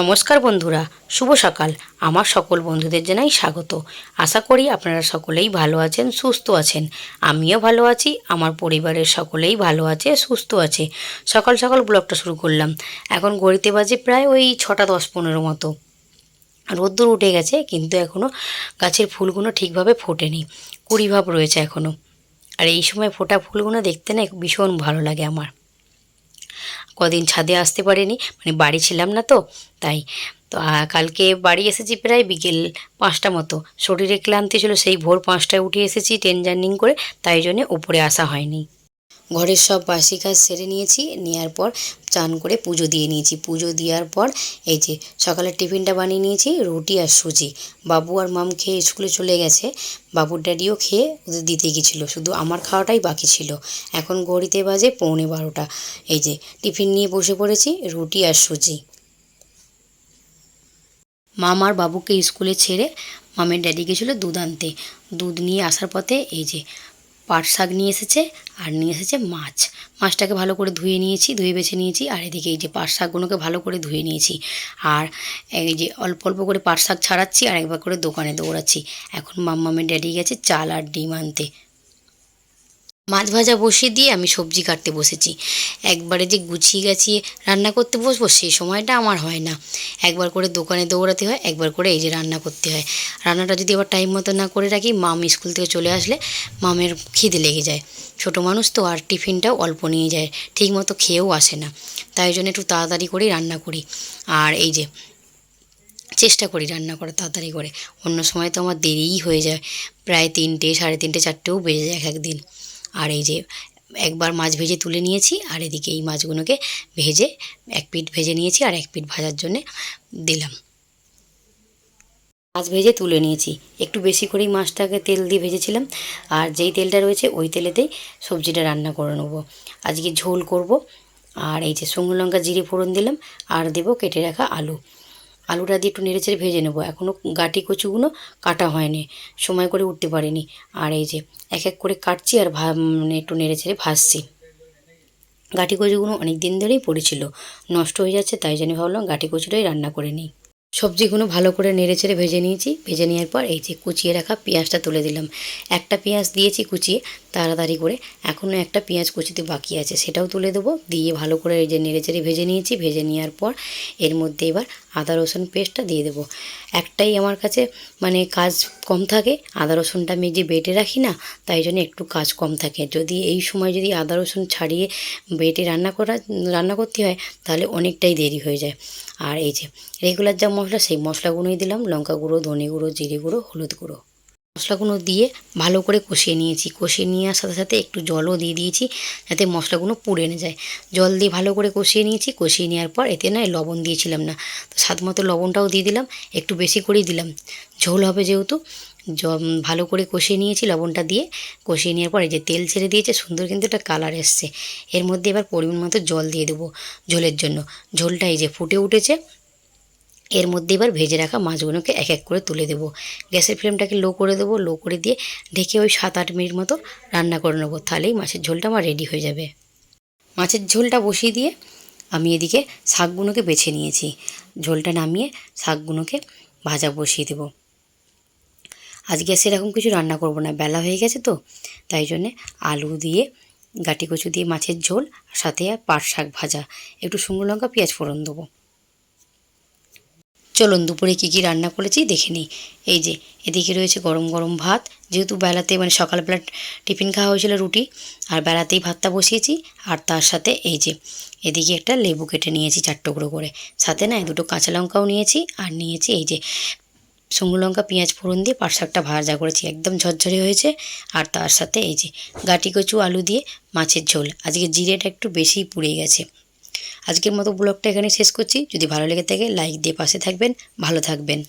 নমস্কার বন্ধুরা, শুভ সকাল। আমার সকল বন্ধুদের জানাই স্বাগত। আশা করি আপনারা সকলেই ভালো আছেন, সুস্থ আছেন। আমিও ভালো আছি, আমার পরিবারের সকলেই ভালো আছে, সুস্থ আছে। সকাল সকাল ব্লগটা শুরু করলাম। এখন গড়িতে বাজে প্রায় ওই ছটা দশ পনেরো মতো। রোদ্দুর উঠে গেছে, কিন্তু এখনও গাছের ফুলগুলো ঠিকভাবে ফোটেনি। কুড়িভাব রয়েছে এখনও আর এই সময় ফোটা ফুলগুলো দেখতে না ভীষণ ভালো লাগে আমার। কদিন ছাদে আসতে পারিনি মানে বাড়ি ছিলাম না তো, তাই। তো কালকে বাড়ি এসেছি প্রায় বিকেল পাঁচটা মতো। শরীরে ক্লান্তি ছিল, সেই ভোর পাঁচটায় উঠে এসেছি ট্রেন জার্নিং করে, তাই জন্যে উপরে আসা হয়নি। ঘরের সব বাসি কাজ সেরে নিয়েছি নেওয়ার পর চান করে পুজো দিয়ে নিয়েছি। পুজো দেওয়ার পর এই যে সকালের টিফিনটা বানিয়ে নিয়েছি, রুটি আর সুজি। বাবু আর মাম খেয়ে স্কুলে চলে গেছে। বাবুর ড্যাডিও খেয়ে ওদের দিতে গেছিল। শুধু আমার খাওয়াটাই বাকি ছিল। এখন ঘড়িতে বাজে পৌনে বারোটা। এই যে টিফিন নিয়ে বসে পড়েছি, রুটি আর সুজি। মাম আর বাবুকে স্কুলে ছেড়ে মামের ড্যাডি গেছিল দুধ আনতে। দুধ নিয়ে আসার পথে এই যে পাট শাক নিয়ে এসেছে আর নিয়ে এসেছে মাছ। মাছটাকে ভালো করে ধুয়ে নিয়েছি, ধুয়ে বেছে নিয়েছি আর এদিকে এই যে পাট শাকগুলোকে ভালো করে ধুয়ে নিয়েছি। আর এই যে অল্প অল্প করে পাট শাক ছাড়াচ্ছি আর একবার করে দোকানে দৌড়াচ্ছি। এখন মাম্মামের ড্যাডি গেছে চাল আর ডিম আনতে। মাছ ভাজা বসিয়ে দিয়ে আমি সবজি কাটতে বসেছি। একবারে যে গুছিয়ে গাছিয়ে রান্না করতে বসবো সেই সময়টা আমার হয় না। একবার করে দোকানে দৌড়াতে হয়, একবার করে এই যে রান্না করতে হয়। রান্নাটা যদি আবার টাইম মতো না করে রাখি, মাম স্কুল থেকে চলে আসলে মামের খিদে লেগে যায়। ছোট মানুষ তো আর টিফিনটাও অল্প নিয়ে যায়, ঠিক মতো খেয়েও আসে না। তাই জন্য একটু তাড়াতাড়ি করেই রান্না করি। আর এই যে চেষ্টা করি রান্না করা তাড়াতাড়ি করে। অন্য সময় তো আমার দেরিই হয়ে যায়। প্রায় তিনটে, সাড়ে তিনটে, চারটেও বেজে যায় এক একদিন আর এই যে একবার মাছ ভেজে তুলে নিয়েছি, আর এদিকে এই মাছগুলোকে ভেজে এক পিঠ ভেজে নিয়েছি আর এক পিঠ ভাজার জন্যে দিলাম। মাছ ভেজে তুলে নিয়েছি। একটু বেশি করেই মাছটাকে তেল দিয়ে ভেজেছিলাম, আর যেই তেলটা রয়েছে ওই তেলেতেই সবজিটা রান্না করে নেব। আজকে ঝোল করব, আর এই যে শুকনো লঙ্কা, জিরে, ফোড়ন দিলাম, আর দেবো কেটে রাখা আলু। আলুটা দিয়ে একটু নেড়েচেড়ে ভেজে নেব। এখনও গাটি কচুগুলো কাটা হয়নি, সময় করে উঠতে পারিনি। আর এই যে এক এক করে কাটছি আর ভা মানে একটু নেড়েচেড়ে ভাজছি। গাটি কচুগুলো অনেক দিন ধরেই পড়েছিল, নষ্ট হয়ে যাচ্ছে, তাই জন্য ভাবলাম গাটি কচুটাই রান্না করে নিই। সবজিগুলো ভালো করে নেড়ে নেড়েচেড়ে ভেজে নিয়েছি। ভেজে নেওয়ার পর এই যে কুচিয়ে রাখা পেঁয়াজটা তুলে দিলাম। একটা পেঁয়াজ দিয়েছি কুচিয়ে তাড়াতাড়ি করে। এখনও একটা পেঁয়াজ কুচিতে বাকি আছে, সেটাও তুলে দেবো। দিয়ে ভালো করে এই যে নেড়েচেড়ে ভেজে নিয়েছি। ভেজে নেওয়ার পর এর মধ্যে এবার আদা, রসুন পেস্টটা দিয়ে দেবো। একটাই আমার কাছে মানে কাজ কম থাকে। আদা, রসুনটা আমি যে বেটে রাখি না, তাই জন্য একটু কাজ কম থাকে। যদি এই সময় যদি আদা, রসুন ছাড়িয়ে বেটে রান্না করা, রান্না করতে হয়, তাহলে অনেকটাই দেরি হয়ে যায়। আর এই যে রেগুলার যা মশলা, সেই মশলাগুলোই দিলাম। লঙ্কা গুঁড়ো, ধনে গুঁড়ো, জিরে গুঁড়ো, হলুদ গুঁড়ো। মশলাগুলো দিয়ে ভালো করে কষিয়ে নিয়েছি। কষিয়ে নেওয়ার সাথে সাথে একটু জলও দিয়ে দিয়েছি যাতে মশলাগুলো পুড়ে না যায়। জল দিয়ে ভালো করে কষিয়ে নিয়েছি। কষিয়ে নেওয়ার পর এতে না লবণ দিয়েছিলাম না। তো স্বাদ মতো লবণটাও দিয়ে দিলাম। একটু বেশি করেই দিলাম। ঝোল হবে যেহেতু ভালো করে কষিয়ে নিয়েছি লবণটা দিয়ে। কষিয়ে নেওয়ার পরে যে তেল ছেড়ে দিয়েছে, সুন্দর কিন্তু একটা কালার এসছে। এর মধ্যে এবার পরিমাণ মতো জল দিয়ে দেবো ঝোলের জন্য। ঝোলটা এই যে ফুটে উঠেছে এর মধ্যে এবার ভেজে রাখা মাছগুলোকে এক এক করে তুলে দেবো। গ্যাসের ফ্লেমটাকে লো করে দেবো, লো করে দিয়ে ঢেকে ওই সাত আট মিনিট মতো রান্না করে নেব। তাহলেই মাছের ঝোলটা আমার রেডি হয়ে যাবে। মাছের ঝোলটা বসিয়ে দিয়ে আমি এদিকে শাকগুলোকে বেছে নিয়েছি। ঝোলটা নামিয়ে শাকগুলোকে ভাজা বসিয়ে দেবো। আজকে সেরকম কিছু রান্না করব না, বেলা হয়ে গেছে তো, তাই জন্যে আলু দিয়ে, গাটি কচু দিয়ে মাছের ঝোল, সাথে পাট শাক ভাজা। একটু শুকনো লঙ্কা, পেঁয়াজ ফোড়ন দেবো। চলুন দুপুরে কী কী রান্না করেছি দেখে নিই। এই যে, এদিকে রয়েছে গরম গরম ভাত। যেহেতু বেলাতে মানে সকালবেলা টিফিন খাওয়া হয়েছিল রুটি, আর বেলাতেই ভাতটা বসিয়েছি। আর তার সাথে এই যে, এদিকে একটা লেবু কেটে নিয়েছি চার টুকরো করে। সাথে না দুটো কাঁচা লঙ্কাও নিয়েছি, আর নিয়েছি এই যে, শুকনো লঙ্কা, পেঁয়াজ ফোড়ন দিয়ে শাকটা ভাজা করেছি। একদম ঝরঝরে হয়েছে। আর তার সাথে এই যে, গাটি কচু আলু দিয়ে মাছের ঝোল। আজকে জিরেটা একটু বেশিই পুড়ে গেছে। আজকের মতো ব্লগটা এখানে শেষ করছি। যদি ভালো লেগে থাকে লাইক দিয়ে পাশে থাকবেন। ভালো থাকবেন।